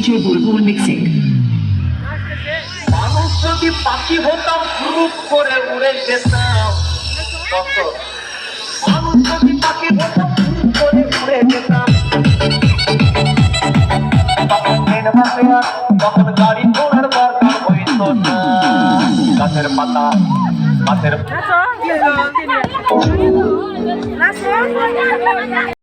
DJ Bulbul Mixing. মানুষ যদি পাখি হতাম গ্রুপ করে উড়ে যেতাম? মানুষ যদি পাখি হতাম গ্রুপ করে উড়ে যেতাম তখন গাড়ি ঘোড়ার দরকার হইতো না গাছের পাতা গাছের?